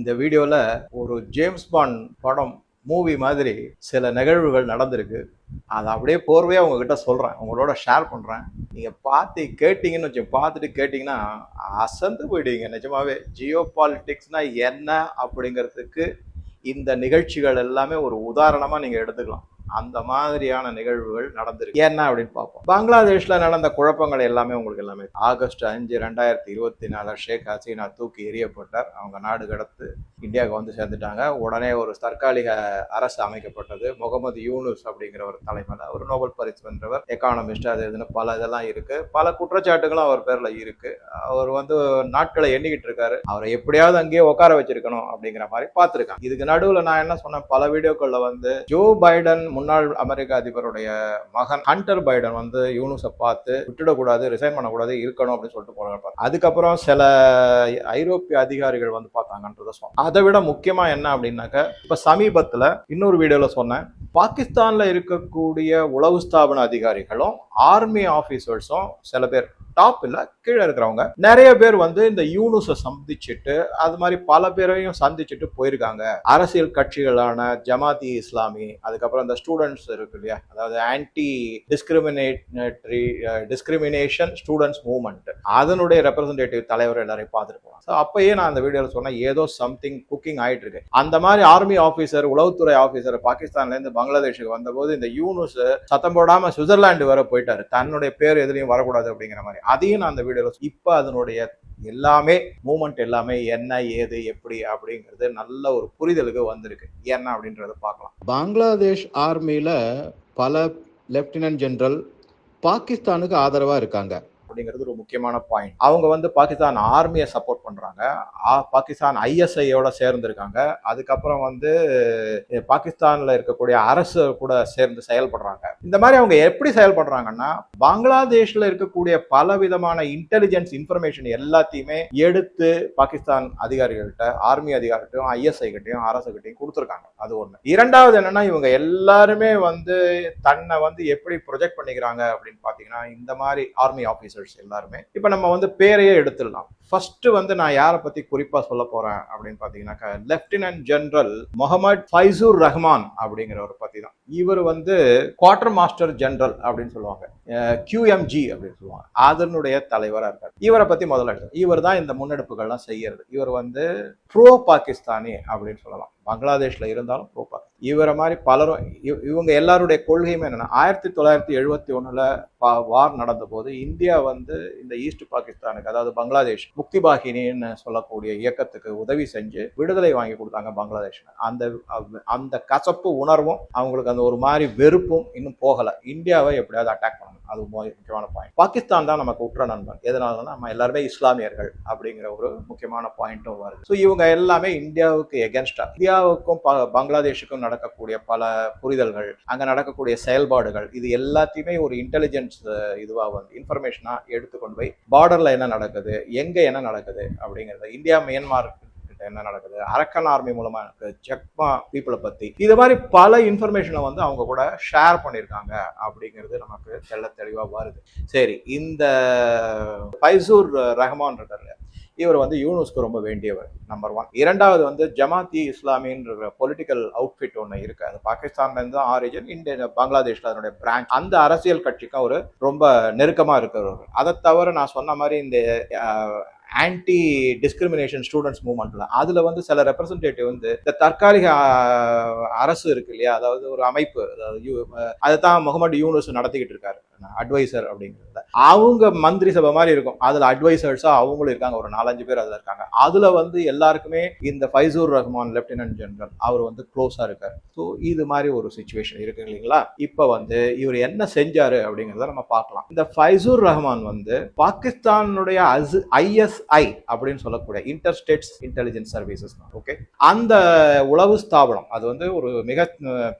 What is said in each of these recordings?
இந்த வீடியோவில் ஒரு ஜேம்ஸ் பாண்ட் படம் மூவி மாதிரி சில நிகழ்வுகள் நடந்திருக்கு. அதை அப்படியே போர்வையாக உங்ககிட்ட சொல்கிறேன் உங்களோட ஷேர் பண்ணுறேன் நீங்கள் பார்த்து கேட்டிங்கன்னு வச்சு பார்த்துட்டு கேட்டிங்கன்னா அசந்து போயிடுவீங்க. நிஜமாவே ஜியோ பாலிட்டிக்ஸ்னால் என்ன அப்படிங்கிறதுக்கு இந்த நிகழ்ச்சிகள் எல்லாமே ஒரு உதாரணமாக நீங்கள் எடுத்துக்கலாம். அந்த மாதிரியான நிகழ்வுகள் நடந்திருக்கு. என்ன அப்படின்னு பார்ப்போம். பங்களாதேஷ்ல நடந்த குழப்பங்கள் எல்லாமே உங்களுக்கு எல்லாமே ஆகஸ்ட் அஞ்சு ரெண்டாயிரத்தி இருபத்தி நாலு ஷேக் ஹசீனா தூக்கி எறியப்பட்டார் அவங்க நாடு கடத்து இந்தியாவுக்கு வந்து சேர்ந்துட்டாங்க. உடனே ஒரு தற்காலிக அரசு அமைக்கப்பட்டது. முகமது யூனுஸ் அப்படிங்கிற ஒரு தலைமையில் ஒரு நோபல் பரிசு வென்றவர் எக்கானமிஸ்ட் அது இதுன்னு பல இதெல்லாம் இருக்கு. பல குற்றச்சாட்டுகளும் அவர் பேர்ல இருக்கு. அவர் வந்து நாட்களை எண்ணிக்கிட்டு இருக்காரு. அவரை எப்படியாவது அங்கேயே உட்கார வச்சிருக்கணும் அப்படிங்கிற மாதிரி பார்த்துருக்காங்க. இதுக்கு நடுவில் நான் என்ன சொன்னேன்? பல வீடியோக்கள்ல வந்து ஜோ பைடன் முன்னாள் அமெரிக்க அதிபருடைய மகன் ஹண்டர் பைடன் வந்து யூனுஸை பார்த்து விட்டுடக்கூடாது ரிசைன் பண்ணக்கூடாது இருக்கணும் அப்படின்னு சொல்லிட்டு போறாங்க அதுக்கப்புறம் சில ஐரோப்பிய அதிகாரிகள் வந்து பார்த்தாங்கன்றத சொன்னேன் அதை விட முக்கியமா என்ன அப்படின்னாக்க இப்ப சமீபத்துல இன்னொரு வீடியோல சொன்னேன். பாகிஸ்தான்ல இருக்கக்கூடிய உளவு ஸ்தாபன அதிகாரிகளும் ஆர்மி ஆபீசர்ஸும் சில பேர் டாப் இல்ல கீழே இருக்கிறவங்க நிறைய பேர் வந்து இந்த யூனுஸை சந்திச்சுட்டு அது மாதிரி பல பேரையும் சந்திச்சுட்டு போயிருக்காங்க. அரசியல் கட்சிகளான ஜமாத்தி இஸ்லாமி அதுக்கப்புறம் இந்த ஸ்டூடெண்ட்ஸ் இருக்கு இல்லையா? அதாவது anti discriminatory discrimination students movement அதனுடைய ரெப்ரசன்டேட்டிவ் தலைவர் எல்லாரையும் பார்த்துருக்கோம் ஸோ அப்பயே நான் அந்த வீடியோவில் சொன்னேன் ஏதோ சம்திங் குக்கிங் ஆயிட்டு இருக்கு அந்த மாதிரி ஆர்மி ஆஃபீஸர் உளவுத்துறை ஆஃபீஸர் பாகிஸ்தான்லேருந்து பங்களாதேஷுக்கு வந்தபோது இந்த யூனுஸ் சத்தம் போடாமல் சுவிட்சர்லாந்து வர போயிட்டாரு. தன்னுடைய பேர் எதுலையும் வரக்கூடாது அப்படிங்கிற மாதிரி. அதையும் நான் அந்த வீடியோவில் இப்போ அதனுடைய எல்லாமே மூமெண்ட் எல்லாமே என்ன ஏது எப்படி அப்படிங்கிறது நல்ல ஒரு புரிதலுக்கு வந்திருக்கு. என்ன அப்படின்றத பார்க்கலாம். பங்களாதேஷ் ஆர்மியில் பல லெப்டினன்ட் ஜெனரல் பாகிஸ்தானுக்கு ஆதரவாக இருக்காங்க. அப்படிங்கிறது ஒரு முக்கியமான பாயிண்ட் அவங்க வந்து பாகிஸ்தான் ஆர்மியை சப்போர்ட் பண்றாங்க. பாகிஸ்தான் ஐஎஸ்ஐயோட சேர்ந்திருக்காங்க. அதுக்கப்புறம் வந்து பாகிஸ்தானில் பாகிஸ்தான்ல இருக்கக்கூடிய அரசு கூட சேர்ந்து செயல்படுறாங்க. இந்த மாதிரி அவங்க எப்படி செயல்படுறாங்கன்னா பங்களாதேஷ்ல இருக்கக்கூடிய பல விதமான இன்டெலிஜென்ஸ் இன்ஃபர்மேஷன் எல்லாத்தையுமே எடுத்து பாகிஸ்தான் அதிகாரிகள்கிட்ட ஆர்மி அதிகாரிகிட்டையும் ஐஎஸ்ஐ கிட்டையும் அரசு கிட்டையும் கொடுத்துருக்காங்க. அது ஒண்ணு. இரண்டாவது என்னன்னா இவங்க எல்லாருமே வந்து தன்னை வந்து எப்படி ப்ரொஜெக்ட் பண்ணிக்கிறாங்க அப்படின்னு பாத்தீங்கன்னா இந்த மாதிரி ஆர்மி ஆபீசர்ஸ் எல்லாருமே. இப்ப நம்ம வந்து பேரையே எடுத்துடலாம். ஃபர்ஸ்ட் வந்து நான் யாரை பத்தி குறிப்பா சொல்ல போறேன் அப்படின்னு பாத்தீங்கன்னாக்கா லெப்டினன்ட் ஜெனரல் முகமது ஃபைசூர் ரஹ்மான் அப்படிங்கிறவர் பத்தி தான் இவர் வந்து குவார்டர் மாஸ்டர் ஜெனரல் அப்படின்னு சொல்லுவாங்க. கியூஎம்ஜி அப்படின்னு சொல்லுவாங்க. அதனுடைய தலைவராக இருக்கார். இவரை பத்தி முதல்ல எடுத்து இவர் தான் இந்த முன்னெடுப்புகள்லாம் செய்யறது. இவர் வந்து ப்ரோ பாகிஸ்தானி அப்படின்னு சொல்லலாம். பங்களாதேஷில் இருந்தாலும் ப்ரோ பாகிஸ்தான் இவரை மாதிரி பலரும் இவங்க எல்லாருடைய கொள்கையுமே என்னென்னா ஆயிரத்தி தொள்ளாயிரத்தி எழுபத்தி ஒன்றில் வார் நடந்த போது இந்தியா வந்து இந்த ஈஸ்ட் பாகிஸ்தானுக்கு அதாவது பங்களாதேஷ் முக்திபாகினின்னு சொல்லக்கூடிய இயக்கத்துக்கு உதவி செஞ்சு விடுதலை வாங்கி கொடுத்தாங்க பங்களாதேஷ் அந்த அந்த கசப்பு உணர்வும் அவங்களுக்கு அந்த ஒரு மாதிரி வெறுப்பும் இன்னும் போகலை. இந்தியாவை எப்படியாவது அட்டாக் பண்ணணும். அது முக்கியமான பாயிண்ட் பாகிஸ்தான் தான் நமக்கு உற்ற நண்பன். எதனாலன்னா நம்ம எல்லாருமே இஸ்லாமியர்கள் அப்படிங்கிற ஒரு முக்கியமான பாயிண்ட்டும் வருது. ஸோ இவங்க எல்லாமே இந்தியாவுக்கு எகென்ஸ்டா இந்தியாவுக்கும் ப- பங்களாதேஷுக்கும் நடக்கக்கூடிய பல புரிதல்கள் அங்கே நடக்கக்கூடிய செயல்பாடுகள் இது எல்லாத்தையுமே ஒரு இன்டெலிஜென்ஸ் இதுவாக வந்து இன்ஃபர்மேஷனாக எடுத்துக்கொண்டு போய் பார்டரில் என்ன நடக்குது எங்கே என்ன நடக்குது அப்படிங்கிறது இந்தியா மியான்மார் என்ன நடக்குது? அரக்கன் ஆர்மி மூலமா எனக்கு ஜக்மா பீப்புளை பத்தி இது மாதிரி பல இன்ஃபர்மேஷனை வந்து அவங்க கூட ஷேர் பண்ணியிருக்காங்க அப்படிங்கிறது நமக்கு தெள்ள தெளிவா வருது. சரி இந்த பைசூர் ரஹ்மான் இருக்காரு இவர் வந்து யூனுஸ்க்கு ரொம்ப வேண்டியவர் நம்பர் ஒன் இரண்டாவது வந்து ஜமாத்தி இஸ்லாமின்ற பொலிட்டிக்கல் அவுட்ஃபிட் ஒன்று இருக்கு. அது பாகிஸ்தான்லேருந்து ஆரிஜின் இந்திய பங்களாதேஷ்ல அதனுடைய பிரான்ச் அந்த அரசியல் கட்சிக்கும் அவர் ரொம்ப நெருக்கமாக இருக்கிறவர். அதை தவிர நான் சொன்ன மாதிரி இந்த ஆன்டி டிஸ்கிரிமினேஷன் ஸ்டூடெண்ட்ஸ் மூவ்மெண்ட்ல அதுல வந்து சில ரெப்ரசன்டேட்டிவ் வந்து இந்த தற்காலிக அரசு இருக்கு இல்லையா? அதாவது ஒரு அமைப்பு அதாவது யூ- அதைத்தான் முகமது யூனுஸ் நடத்திக்கிட்டு இருக்காரு. அட்வைசர் அப்படிங்கிறத. அவங்க மந்திரி சபை மாதிரி இருக்கும். அதுல அட்வைசர்ஸா அவங்களும் இருக்காங்க. ஒரு நாலஞ்சு பேர் அதுல இருக்காங்க. அதுல வந்து எல்லாருக்குமே இந்த ஃபைசூர் ரஹ்மான் லெப்டினன்ட் ஜெனரல் அவர் வந்து க்ளோஸா இருக்காரு. ஸோ இது மாதிரி ஒரு சுச்சுவேஷன் இருக்கு இல்லைங்களா? இப்போ வந்து இவர் என்ன செஞ்சாரு அப்படிங்கிறத நம்ம பார்க்கலாம். இந்த ஃபைசூர் ரஹ்மான் வந்து பாகிஸ்தானுடைய எஃப்ஐ அப்படின்னு சொல்லக்கூடிய inter states intelligence services okay அந்த உளவு ஸ்தாபனம் அது வந்து ஒரு மிக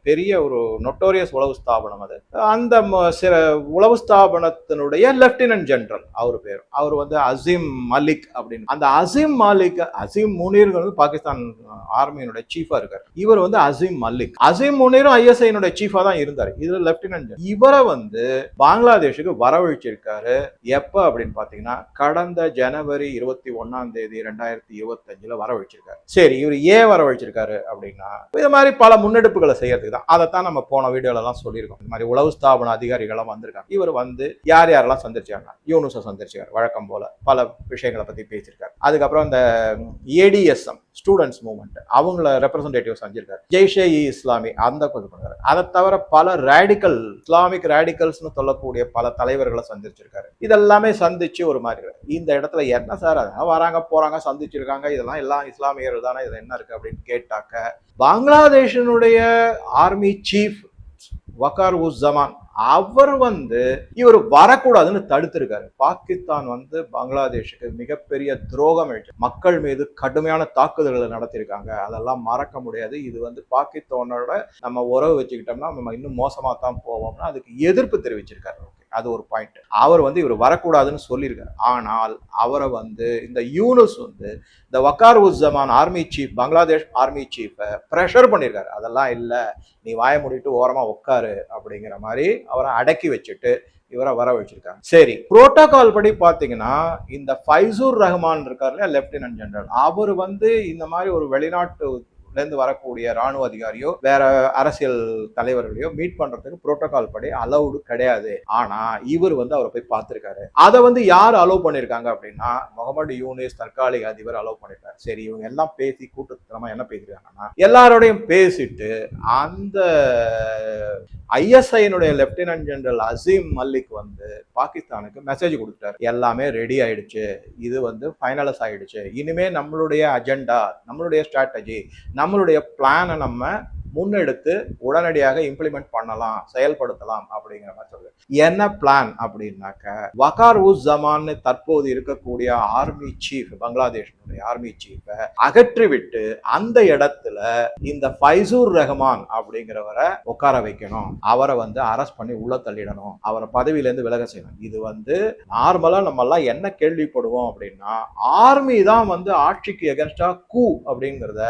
பெரிய ஒரு நொட்டோரியஸ் உளவு ஸ்தாபனம் அது. அந்த சில உளவு ஸ்தாபனத்தினுடைய லெப்டினன்ட் ஜெனரல் அவர் பேர். அவர் வந்து அசீம் மலிக் அப்படின்னு. அந்த அசீம் மாலிக் அசீம் முனீர் வந்து பாகிஸ்தான் ஆர்மியினுடைய சீஃபா இருக்கார். இவர் வந்து அசீம் மலிக் அசீம் முனீரும் ஐஎஸ்ஐனுடைய சீஃபா தான் இருந்தார். இதுல லெப்டினன்ட் இவரை வந்து பங்களாதேஷுக்கு வரவழைச்சிருக்காரு. எப்ப அப்படின்னு பாத்தீங்கன்னா கடந்த ஜனவரி இருபத்தி ஒன்னாம் தேதி ரெண்டாயிரத்தி இருபத்தஞ்சுல வரவழைச்சிருக்காரு. சரி இவர் ஏன் வரவழைச்சிருக்காரு அப்படின்னா இது மாதிரி பல முன்னெடுப்புகளை செய்யறதுக்கு தான். அதைத்தான் நம்ம போன வீடியோலலாம் சொல்லியிருக்கோம். இந்த மாதிரி உளவு ஸ்தாபன அதிகாரிகள்லாம் வந்திருக்காங்க. இவர் வந்து யார் யாரெல்லாம் சந்திச்சாங்க யூனுஸை சந்திச்சிருக்காரு. வழக்கம் போல பல விஷயங்களை பத்தி பேசியிருக்காரு. அதுக்கப்புறம் இந்த ஏடிஎஸ்எம் ஸ்டூடெண்ட்ஸ் மூவ்மெண்ட் அவங்கள ரெப்ரசன்டேட்டிவ் செஞ்சிருக்காரு ஜெய்ஷே இ இஸ்லாமி அந்த கொஞ்சம் பண்ணுறாரு அதை தவிர பல ரேடிக்கல் இஸ்லாமிக் ரேடிக்கல்ஸ்னு சொல்லக்கூடிய பல தலைவர்களை சந்திச்சிருக்காரு. இதெல்லாமே சந்திச்சு ஒரு மாதிரி இந்த இடத்துல என்ன சார்? அதெல்லாம் வராங்க போறாங்க சந்திச்சிருக்காங்க. இதெல்லாம் எல்லாம் இஸ்லாமியர்கள் தானே இதில் என்ன இருக்கு அப்படின்னு கேட்டாக்க பங்களாதேஷனுடைய ஆர்மி சீஃப் வக்கார் உஸ் ஜமான் அவர் வந்து இவர் வரக்கூடாதுன்னு தடுத்திருக்காரு. பாகிஸ்தான் வந்து பங்களாதேஷுக்கு மிகப்பெரிய துரோகம் மக்கள் மீது கடுமையான தாக்குதல்களை நடத்தியிருக்காங்க. அதெல்லாம் மறக்க முடியாது. இது வந்து பாகிஸ்தானோட நம்ம உறவு வச்சுக்கிட்டோம்னா நம்ம இன்னும் மோசமாக தான் போவோம்னா அதுக்கு எதிர்ப்பு தெரிவிச்சிருக்காரு. அது ஒரு பாயிண்ட் அவர் வந்து இவர் வரக்கூடாதுன்னு சொல்லியிருக்காரு. ஆனால் அவரை வந்து இந்த யூனுஸ் வந்து இந்த Waqar uz Zaman army chief Bangladesh army சீஃபை pressure பண்ணியிருக்காரு. அதெல்லாம் இல்லை. நீ வாய முடிட்டு ஓரமாக உட்காரு அப்படிங்கிற மாதிரி அவரை அடக்கி வச்சுட்டு இவரை வர வச்சிருக்காங்க. சரி புரோட்டோகால் படி பார்த்தீங்கன்னா இந்த ஃபைசூர் ரஹ்மான் இருக்கார் இல்லையா லெப்டினன்ட் ஜெனரல் அவர் வந்து இந்த மாதிரி ஒரு வெளிநாட்டு இருந்து வரக்கூடிய ராணுவ அதிகாரியோ வேற அரசியல் தலைவர்களையோ மீட் பண்றதுக்கு புரோட்டோகால் படி அலௌடு கிடையாது. ஆனா இவர் வந்து அவரை போய் பார்த்திருக்காரு. அதை வந்து யார் அலோவ் பண்ணிருக்காங்க அப்படின்னா முகமது யூனிஸ் தற்காலிக அதிபர் அலோவ் பண்ணிருக்காரு. சரி இவங்க எல்லாம் பேசி கூட்டத்தனமா என்ன பேசிருக்காங்கன்னா எல்லாரோடையும் பேசிட்டு அந்த ஐஎஸ்ஐனுடைய லெப்டினன்ட் ஜெனரல் அசீம் மல்லிக் வந்து பாகிஸ்தானுக்கு மெசேஜ் கொடுத்துட்டாரு. எல்லாமே ரெடி ஆயிடுச்சு. இது வந்து ஃபைனலைஸ் ஆயிடுச்சு. இனிமே நம்மளுடைய அஜெண்டா நம்மளுடைய ஸ்ட்ராட்டஜி நம்மளுடைய பிளானை நம்ம முன்னெடுத்து உடனடியாக இம்ப்ளிமெண்ட் பண்ணலாம் செயல்படுத்தலாம் அப்படிங்கிற மாதிரி சொல்லுது என்ன பிளான் அப்படின்னாக்க வகார் உஸ் ஜமான் தற்போது இருக்கக்கூடிய ஆர்மி சீஃப் பங்களாதேஷனுடைய ஆர்மி சீஃபை அகற்றிவிட்டு அந்த இடத்துல இந்த ஃபைசூர் ரஹ்மான் அப்படிங்கிறவரை உட்கார வைக்கணும். அவரை வந்து அரெஸ்ட் பண்ணி உள்ள தள்ளிடணும். அவரை பதவியிலேருந்து விலக செய்யணும். இது வந்து நார்மலாக நம்ம எல்லாம் என்ன கேள்விப்படுவோம் அப்படின்னா ஆர்மி தான் வந்து ஆட்சிக்கு எகன்ஸ்டா கூ அப்படிங்கிறத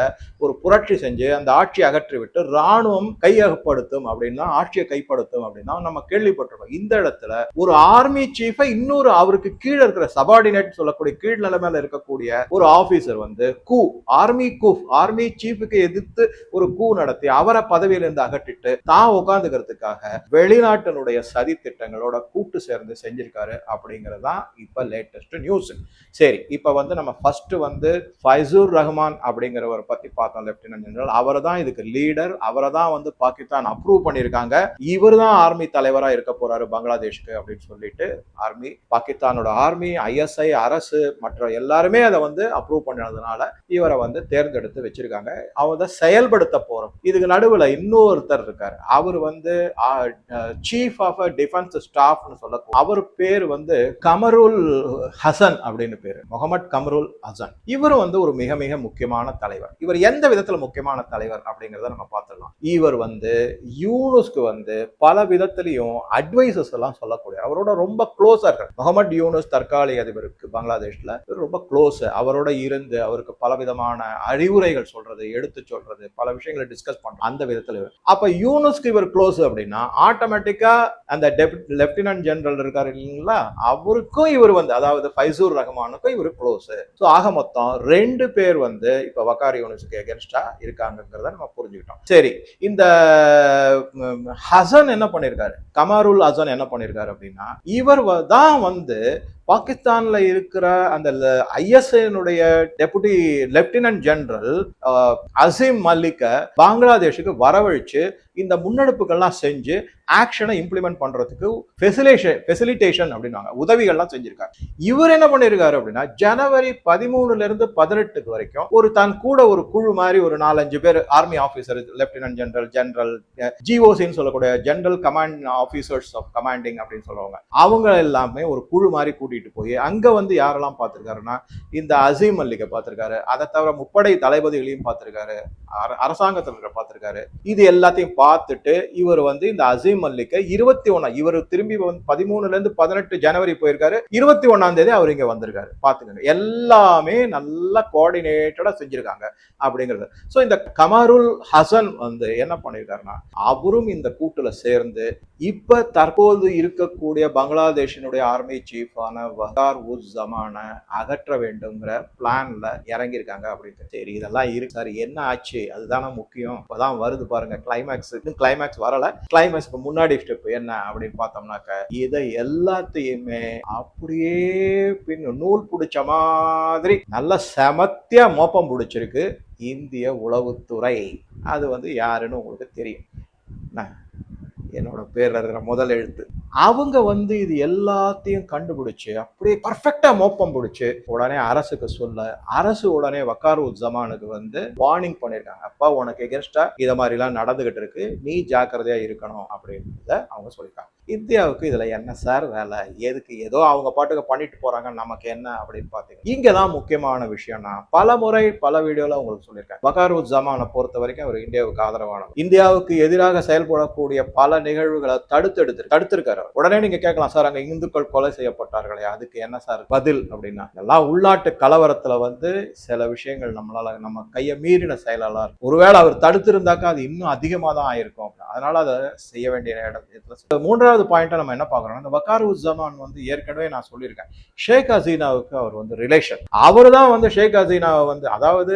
ஒரு புரட்சி செஞ்சு அந்த ஆட்சி அகற்றி விட்டு ராணுவம் கையகப்படுத்தும் அப்படின்னா ஆட்சியை கைப்படுத்தும் அப்படின்னா நம்ம கேள்விப்பட்டிருக்கோம் இந்த இடத்துல ஒரு ஆர்மி சீஃபை இன்னொரு அவருக்கு கீழே இருக்கிற சபார்டினேட் சொல்லக்கூடிய கீழ் நிலைமையில இருக்கக்கூடிய ஒரு ஆபீசர் வந்து கூ ஆர்மி கூஃப் ஆர்மி சீஃபுக்கு எதிர்த்து ஒரு கூ நடத்தி அவரை பதவியிலிருந்து அகற்றிட்டு தான் உட்காந்துக்கிறதுக்காக வெளிநாட்டினுடைய சதி திட்டங்களோட கூட்டு சேர்ந்து செஞ்சிருக்காரு அப்படிங்கிறது தான் இப்ப லேட்டஸ்ட் நியூஸ் சரி இப்ப வந்து நம்ம ஃபர்ஸ்ட் வந்து ஃபைசூர் ரஹ்மான் அப்படிங்கிறவரை பத்தி பார்த்தோம் லெப்டினன்ட் ஜெனரல் அவர் தான் இதுக்கு லீடர் அவரை தான் வந்து பாகிஸ்தான் அப்ரூவ் பண்ணியிருக்காங்க. இவர் தான் ஆர்மி தலைவராக இருக்க போறாரு பங்களாதேஷ்க்கு அப்படின்னு சொல்லிட்டு ஆர்மி பாகிஸ்தானோட ஆர்மி ஐஎஸ்ஐ அரசு மற்ற எல்லாருமே அதை வந்து அப்ரூவ் பண்ணதுனால இவரை வந்து தேர்ந்தெடுத்து வச்சிருக்காங்க. அவங்க செயல்படுத்த போறோம். இதுக்கு நடுவில் இன்னொருத்தர் இருக்காரு. அவர் வந்து சீஃப் ஆஃப் டிஃபென்ஸ் ஸ்டாஃப்னு சொல்ல அவர் பேர் வந்து கமருல் ஹசன் அப்படின்னு பேரு. முகமது கமருல் ஹசன். இவரும் வந்து ஒரு மிக மிக முக்கியமான தலைவர். இவர் எந்த விதத்தில் முக்கியமான தலைவர் அப்படிங்கிறத நம்ம பார்த்துடலாம். இவர் வந்து யூனுஸ்க்கு வந்து பல விதத்திலையும் அட்வைசஸ் எல்லாம் சொல்லக்கூடிய அவரோட ரொம்ப க்ளோஸாக இருக்கார். முகமது யூனுஸ் தற்காலிக அதிபருக்கு பங்களாதேஷ்ல இவர் ரொம்ப க்ளோஸ் அவரோட இருந்து அவருக்கு பல விதமான அறிவுரைகள் சொல்றது எடுத்து சொல்றது பல விஷயங்களை டிஸ்கஸ் பண்ணுறது அந்த விதத்தில் இவர். அப்ப யூனுஸ்க்கு இவர் க்ளோஸ் அப்படின்னா ஆட்டோமேட்டிக்காக அந்த லெப்டினன்ட் ஜெனரல் இருக்கார் இல்லைங்களா? அவருக்கும் இவர் வந்து அதாவது ஃபைசூர் ரஹ்மானுக்கும் இவர் க்ளோஸ் ஸோ ஆக மொத்தம் ரெண்டு பேர் வந்து இப்போ வக்கார் யூனிஸ்க்கு எகென்ஸ்டாக இருக்காங்கிறத நம்ம புரிஞ்சுக்கிட்டோம். சரி இந்த ஹசன் என்ன பண்ணிருக்காரு? கமாருல் ஹசன் என்ன பண்ணிருக்காரு அப்படின்னா இவர் தான் வந்து பாகிஸ்தான்ல இருக்கிற அந்த ஐஎஸ்ஐனுடைய டெபுட்டி லெப்டினன்ட் ஜெனரல் அசீம் மல்லிக்க பங்களாதேஷுக்கு வரவழைச்சு இந்த முன்னெடுப்புகள்லாம் செஞ்சு ஆக்ஷனை இம்ப்ளிமெண்ட் பண்றதுக்கு ஃபெசிலேஷன் ஃபெசிலிட்டேஷன் அப்படின்னாங்க உதவிகள்லாம் செஞ்சிருக்காரு. இவர் என்ன பண்ணியிருக்காரு அப்படின்னா ஜனவரி பதிமூணுல இருந்து பதினெட்டுக்கு வரைக்கும் ஒரு தன் கூட ஒரு குழு மாதிரி ஒரு நாலஞ்சு பேர் army officer lieutenant general general ஜிஓசின்னு சொல்லக்கூடிய general command officers of commanding அப்படின்னு சொல்லுவாங்க. அவங்க எல்லாமே ஒரு குழு மாதிரி கூட்டிட்டு கூட்டிகிட்டு போய் அங்க வந்து யாரெல்லாம் பார்த்துருக்காருன்னா இந்த அசீம் மல்லிகை பார்த்திருக்காரு. அதை தவிர முப்படை தளபதிகளையும் பார்த்திருக்காரு. அர- அரசாங்கத்தில் இருக்கிற பார்த்துருக்காரு. இது எல்லாத்தையும் பார்த்துட்டு இவர் வந்து இந்த அசீம் மல்லிகை இருபத்தி ஒன்னா இவர் திரும்பி வந்து பதிமூணுலேருந்து பதினெட்டு ஜனவரி போயிருக்காரு. இருபத்தி ஒண்ணாம் தேதி அவர் இங்க வந்திருக்காரு. பாத்துக்கோங்க எல்லாமே நல்லா கோஆர்டினேட்டடா செஞ்சிருக்காங்க அப்படிங்கிறது. ஸோ இந்த கமருல் ஹசன் வந்து என்ன பண்ணியிருக்காருன்னா அவரும் இந்த கூட்டுல சேர்ந்து இப்ப தற்போது இருக்கக்கூடிய பங்களாதேஷினுடைய ஆர்மி சீஃபான வகார் உஸ் ஜமான அகற்ற வேண்டுங்கிற பிளான்ல இறங்கியிருக்காங்க அப்படின்னு சரி இதெல்லாம் இருக்கு சார் என்ன ஆச்சு? அதுதானே முக்கியம். இப்போதான் வருது பாருங்க கிளைமேக்ஸ் இன்னும் கிளைமேக்ஸ் வரல. கிளைமேக்ஸ்க்கு முன்னாடி ஸ்டெப் என்ன அப்படின்னு பார்த்தோம்னாக்க இதை எல்லாத்தையுமே அப்படியே பின் நூல் பிடிச்ச மாதிரி நல்ல செமத்தியா மோப்பம் பிடிச்சிருக்கு இந்திய உளவுத்துறை. அது வந்து யாருன்னு உங்களுக்கு தெரியும். என்ன? என்னோட பேர்ல இருக்கிற முதல் எழுத்து. அவங்க வந்து இது எல்லாத்தையும் கண்டுபிடிச்சு அப்படியே பர்ஃபெக்டா மோப்பம் பிடிச்சு உடனே அரசுக்கு சொல்ல அரசு உடனே வக்காரு ஜமானுக்கு வந்து வார்னிங் பண்ணியிருக்காங்க அப்பா உனக்கு எகென்ஸ்டா இதை மாதிரி எல்லாம் நடந்துகிட்டு இருக்கு நீ ஜாக்கிரதையா இருக்கணும் அப்படின்றத அவங்க சொல்லியிருக்காங்க. இந்தியாவுக்கு இதில் என்ன சார் வேலை? எதுக்கு? ஏதோ அவங்க பாட்டுக்கு பண்ணிட்டு போறாங்க. நமக்கு என்ன அப்படின்னு பார்த்து இங்கே தான் முக்கியமான விஷயம்னா பல முறை பல வீடியோவில் உங்களுக்கு சொல்லியிருக்கேன். பகாரூத் ஜமானை பொறுத்த வரைக்கும் அவர் இந்தியாவுக்கு ஆதரவானவர். இந்தியாவுக்கு எதிராக செயல்படக்கூடிய பல நிகழ்வுகளை தடுத்தெடுத்து தடுத்திருக்காரு உடனே நீங்க கேட்கலாம் சார் அங்கே இந்துக்கள் கொலை செய்யப்பட்டார்களே அதுக்கு என்ன சார் பதில்? அப்படின்னா எல்லாம் உள்நாட்டு கலவரத்தில் வந்து சில விஷயங்கள் நம்மளால் நம்ம கையை மீறின செயலாளர். இருக்கும் ஒருவேளை அவர் தடுத்திருந்தாக்கா அது இன்னும் அதிகமாக தான் ஆயிருக்கும். அதனால அதை செய்ய வேண்டிய இடத்துல மூன்றாவது பாயிண்ட்டை நம்ம என்ன பார்க்குறோம்னா இந்த வக்காரு ஜமான் வந்து ஏற்கனவே நான் சொல்லியிருக்கேன். ஷேக் ஹசீனாவுக்கு அவர் வந்து ரிலேஷன் அவர் தான் வந்து ஷேக் ஹசீனாவை வந்து அதாவது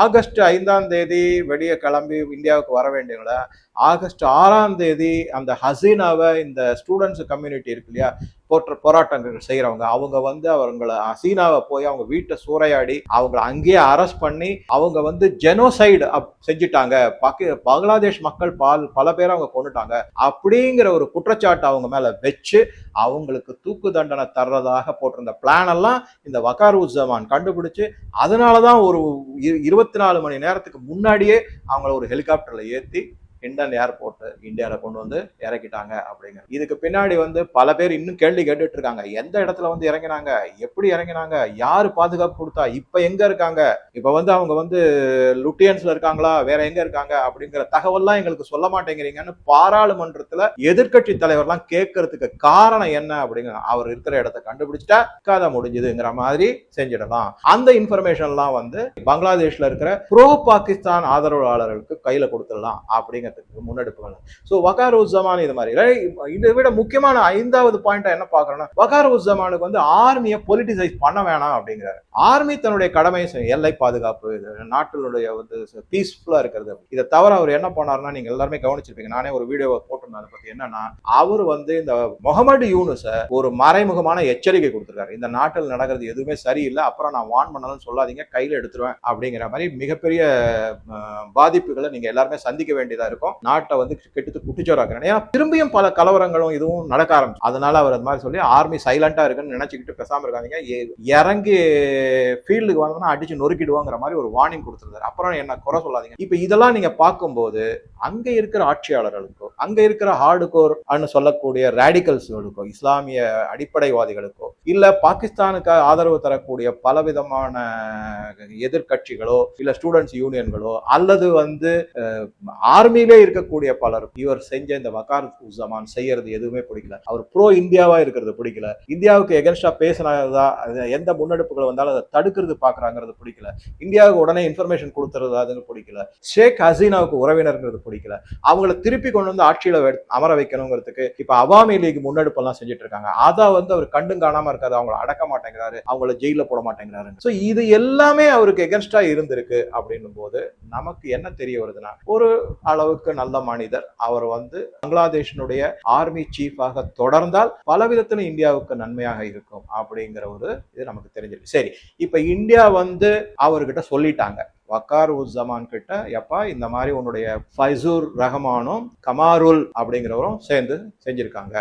ஆகஸ்ட் ஐந்தாம் தேதி வெளியே கிளம்பி இந்தியாவுக்கு வர வேண்டியவங்கள ஆகஸ்ட் ஆறாம் தேதி அந்த ஹசீனாவை இந்த ஸ்டூடெண்ட்ஸ் கம்யூனிட்டி இருக்கு இல்லையா? போற்ற போராட்டங்கள் செய்யறவங்க அவங்க வந்து அவங்கள ஹசீனாவை போய் அவங்க வீட்டை சூறையாடி அவங்கள அங்கேயே அரெஸ்ட் பண்ணி அவங்க வந்து ஜெனோசைடு செஞ்சுட்டாங்க. பாக்கி பங்களாதேஷ் மக்கள் பால் பல பேர் அவங்க கொண்டுட்டாங்க அப்படிங்கிற ஒரு குற்றச்சாட்டு அவங்க மேல வச்சு அவங்களுக்கு தூக்கு தண்டனை தர்றதாக போட்டிருந்த பிளான் எல்லாம் இந்த வகார் ஜமான் கண்டுபிடிச்சு அதனால தான் ஒரு இரு- இருபத்தி நாலு மணி நேரத்துக்கு முன்னாடியே அவங்கள ஒரு ஹெலிகாப்டர்ல ஏற்றி இண்டன் ஏர்போர்ட் இந்தியாவில் கொண்டு வந்து இறக்கிட்டாங்க அப்படிங்கிற இதுக்கு பின்னாடி வந்து பல பேர் இன்னும் கேள்வி கேட்டுட்டு இருக்காங்க எந்த இடத்துல வந்து இறங்கினாங்க? எப்படி இறங்கினாங்க? யார் பாதுகாப்பு கொடுத்தா? இப்போ எங்க இருக்காங்க? இப்போ வந்து அவங்க வந்து லுட்டியன்ஸ்ல இருக்காங்களா? வேற எங்க இருக்காங்க? அப்படிங்கிற தகவல்லாம் எங்களுக்கு சொல்ல மாட்டேங்கிறீங்கன்னு பாராளுமன்றத்துல எதிர்க்கட்சி தலைவர்லாம் கேட்கறதுக்கு காரணம் என்ன அப்படிங்கிற அவர் இருக்கிற இடத்த கண்டுபிடிச்சிட்டா கதை முடிஞ்சுதுங்கிற மாதிரி செஞ்சிடலாம். அந்த இன்ஃபர்மேஷன்லாம் வந்து பங்களாதேஷ்ல இருக்கிற ப்ரோ பாகிஸ்தான் ஆதரவாளர்களுக்கு கையில கொடுத்துடலாம் அப்படிங்கிறதுக்கு வேணும். ஸோ வகார் உஸ்ஸமான் இது மாதிரி இதை விட முக்கியமான ஐந்தாவது பாயிண்டா என்ன பார்க்கறோம்னா வகார் உஸ்ஸமானுக்கு வந்து ஆர்மியை பொலிட்டிசைஸ் பண்ண வேணாம் அப்படிங்கிறாரு. ஆர்மி தன்னுடைய கடமையை செய்யும். எல்லை பாதுகாப்பு நாட்டினுடைய வந்து பீஸ்ஃபுல்லா இருக்கிறது. இதை தவிர அவர் என்ன பண்ணாருன்னா நீங்க எல்லாருமே கவனிச்சிருப்பீங்க. நானே ஒரு வீடியோவை போட்டிருந்தேன். அதை பத்தி என்னன்னா அவர் வந்து இந்த முகமது யூனுஸை ஒரு மறைமுகமான எச்சரிக்கை கொடுத்துருக்காரு. இந்த நாட்டில் நடக்கிறது எதுவுமே சரியில்லை. அப்புறம் நான் வான் பண்ணாலும் சொல்லாதீங்க. கையில் எடுத்துருவேன் அப்படிங்கிற மாதிரி மிகப்பெரிய பாதிப்புகளை நீங்க எல்லாருமே சந்திக்க வேண்டியதா இருக்கும் இருக்கும். நாட்டை வந்து கெட்டு குட்டிச்சோராக்குறேன். ஏன்னா திரும்பியும் பல கலவரங்களும் இதுவும் நடக்க ஆரம்பிச்சு அதனால அவர் அது மாதிரி சொல்லி ஆர்மி சைலண்டா இருக்குன்னு நினைச்சுக்கிட்டு பேசாம இருக்காதீங்க. இறங்கி ஃபீல்டுக்கு வந்தோம்னா அடிச்சு நொறுக்கிடுவாங்கிற மாதிரி ஒரு வார்னிங் கொடுத்துருந்தாரு. அப்புறம் என்ன குறை சொல்லாதீங்க. இப்போ இதெல்லாம் நீங்க பார்க்கும்போது அங்க இருக்கிற ஆட்சியாளர்களுக்கோ அங்க இருக்கிற ஹார்டுகோர் அன்னு சொல்லக்கூடிய ரேடிக்கல்ஸ்களுக்கோ இஸ்லாமிய அடிப்படைவாதிகளுக்கோ இல்லை பாகிஸ்தானுக்கு ஆதரவு தரக்கூடிய பலவிதமான எதிர்க்கட்சிகளோ இல்லை ஸ்டூடெண்ட்ஸ் யூனியன்களோ அல்லது வந்து ஆர்மியிலே இருக்கக்கூடிய பலர் இவர் செஞ்ச இந்த வக்கார் ஜமான் செய்யறது எதுவுமே பிடிக்கல. அவர் ப்ரோ இந்தியாவா இருக்கிறது பிடிக்கல. இந்தியாவுக்கு எகென்ஸ்டா பேசினதா எந்த முன்னெடுப்புகள் வந்தாலும் அதை தடுக்கிறது பாக்குறாங்கிறது பிடிக்கல. இந்தியாவுக்கு உடனே இன்ஃபர்மேஷன் கொடுத்துறது அது பிடிக்கல. ஷேக் ஹசீனாவுக்கு உறவினர்ங்கிறது பிடிக்கல. அவங்கள திருப்பி கொண்டு வந்து ஆட்சியில அமர வைக்கணுங்கிறதுக்கு இப்ப அவாமி லீக் முன்னெடுப்பெல்லாம் செஞ்சுட்டு இருக்காங்க. அதை வந்து அவர் கண்டும் காணாம இருக்காது அவங்கள அடக்க மாட்டேங்கிறாரு அவங்கள ஜெயில போட மாட்டேங்கிறாரு. ஸோ இது எல்லாமே அவருக்கு எகென்ஸ்டா இருந்திருக்கு அப்படின்னும் போது நமக்கு என்ன தெரிய வருதுன்னா ஒரு அளவுக்கு நல்ல மனிதர் அவர் வந்து பங்களாதேஷினுடைய ஆர்மி சீஃபாக தொடர்ந்தால் பல விதத்தில் இந்தியாவுக்கு நன்மையாக இருக்கும் அப்படிங்கிற ஒரு இது நமக்கு தெரிஞ்சிருக்கு. சரி இப்ப இந்தியா வந்து அவர்கிட்ட சொல்லிட்டாங்க. வக்கார் உஸ் ஜமான் கிட்ட எப்பா இந்த மாதிரி உன்னுடைய ஃபைசூர் ரஹமானும் கமாருல் அப்படிங்கிறவரும் சேர்ந்து செஞ்சுருக்காங்க.